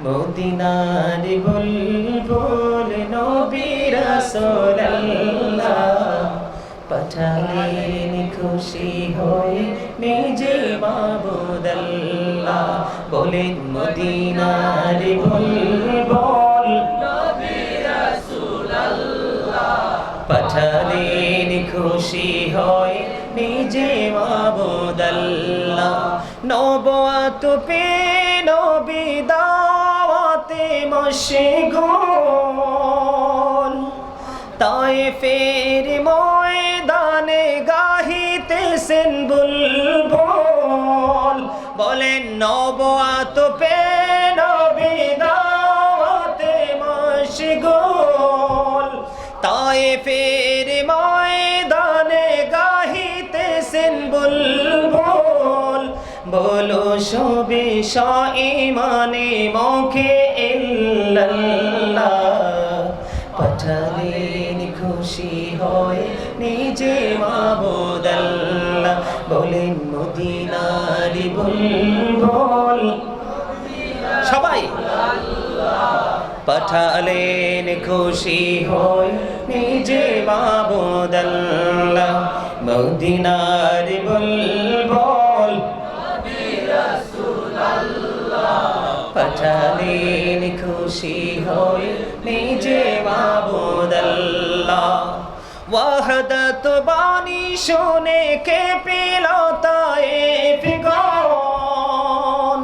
মদিনার বুলবুল নবী রাসূলুল্লাহ পাঠালেন খুশি হয়ে নিজে মাবুদাল্লাহ বলেন, মদিনার বুলবুল পাঠালেন খুশি হয় নিজে মাবুদাল্লাহ নবাত পে নবী দাওয়াতে মশগুল তাই ফের ময়দানে গাহিতেছেন বুলবল। বলেন নব আত পে বলো সবে ইমানে মুখে পাঠালেন খুশি হয় নিজে মাবুদাল্লাহ। বলেন, মদিনারি বল সবাই। পাঠালেন খুশি হয় নিজে মাবুদাল্লাহ। মদিনার বুলবুল। পাঠালেন খুশি হয় নিজে মাবুদাল্লাহ ওয়াহদত বাণী শুনে কে পেল তায়ে ফিগন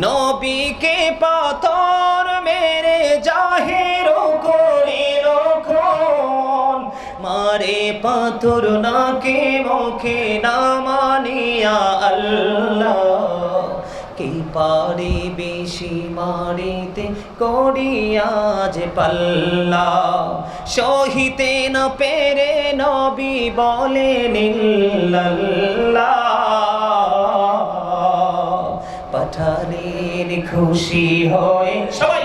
নবীকে পাথর মেরে জাহির করিল খুন মারে পাথর নাকে মুখে না মানিয়া আল্লাহ কি পারে বেশি মারিতে করিয়া যে পাল্লা। সহিতে না পেরে নবী বলে পাঠালেন খুশি হয়, সবাই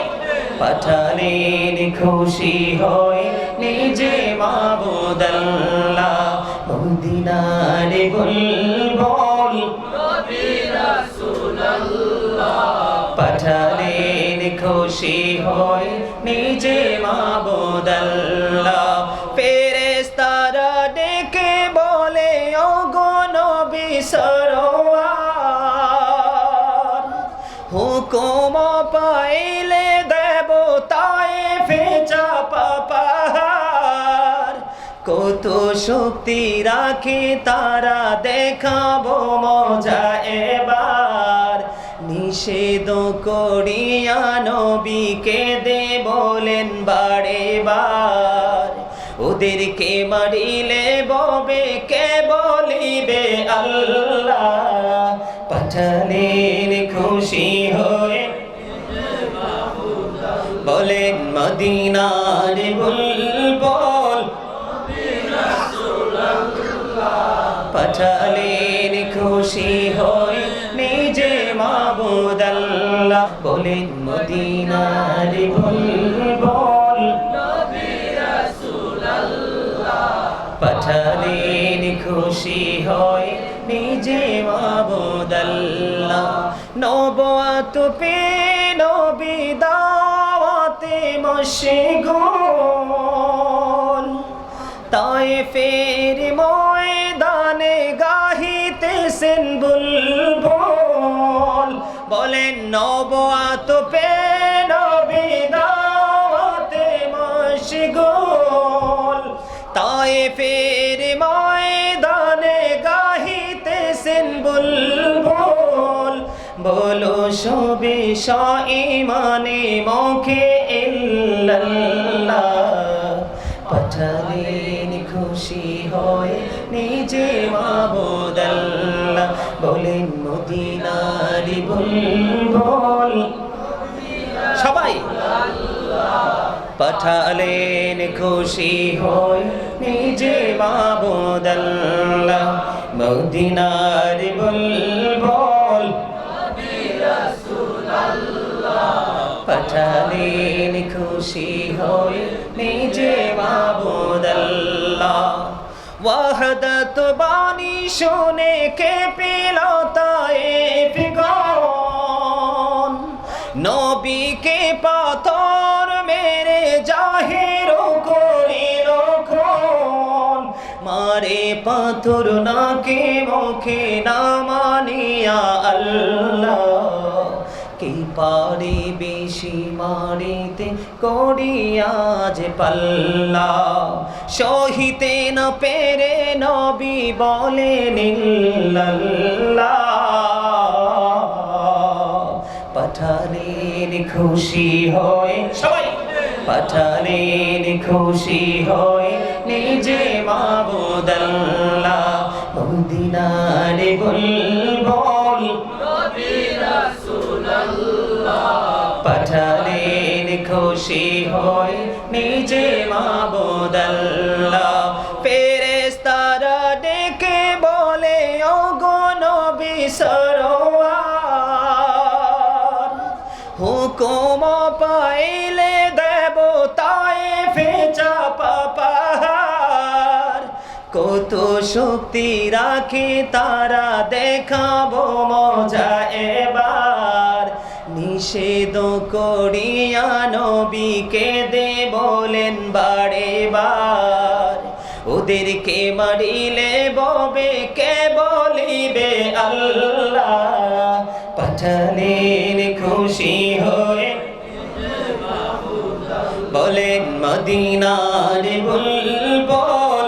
পাঠালেন খুশি হয় নিজে মাবুদাল্লাহ। মদিনারে বুলবুল খুশি হয় নিজে মাবুদাল্লাহ। ফেরেস্তারা ডেকে বলে ও গো হুকুম পাইলে দেব তাই ফেচা পাপাহার কত শক্তি রাখে তারা দেখাবো মজা এবার। নিষেধ করিয়া নবীকে দে বলেন বারে বার। ওদেরকে মারিলে ববে কে বলিবে আল্লাহ? পাঠালেন খুশি হয়ে বলেন, মদিনার বুলবুল। পাঠালেন খুশি হয়ে নিজে মাবুদাল্লাহ বলেন, মদিনার বুলবুল পাঠালেন খুশি হয় নিজে মাবুদাল্লাহ। নবাত পে নবী দাওয়াতে মশগুল তাই ফের ময়দানে গাহিতেছেন বুলবুল। বলেন নবাত পে নবী দাওয়াতে মশগুল। তাই ফের ময়দানে গাহিতেছেন বুলবুল। বলো, সবে ইমানে মুখে ইল্লাল্লাহ। পাঠালেন খুশি হয় নিজে মাবুদাল্লাহ মদিনারি বুলবুল সবাই। পাঠালেন খুশি হয় নিজে মাবুদাল্লাহ মদিনার বুলবুল। পাঠালেন খুশি হয় নিজে মাবুদাল্লাহ ওয়াহদত বাণী শুনে কে পেল নবীকে পাথর মেরে জাহির করিল খুন মারে পাথর নাকে মুখে না মানিয়া আল্লাহ। কি পারে বেশি মারিতে করিয়া যে পাল্লা। সহিতে না পেরে নবী বলে পাঠালেন খুশি হয়, সবাই। পাঠালেন খুশি হয় নিজে মাবুদাল্লাহ মদিনারে বুলবুল পাঠালেন খুশি হয় নিজে মাবুদাল্লাহ পাইলে দেব তাই ফেচা পাপার কত শক্তি রাখে তারা দেখাবো মজা এবার। নিষেধ করিয়া নবীকে দে বলেন বারে বার ওদেরকে মারিলে ববে কে বলিবে আল্লাহ। পাঠালেন খুশি হয়ে মদিনার বুলবুল।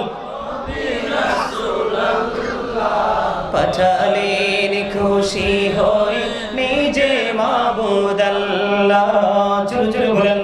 পাঠালেন খুশি হয়ে নিজে মাবুদাল্লাহ চুর চুর বলেন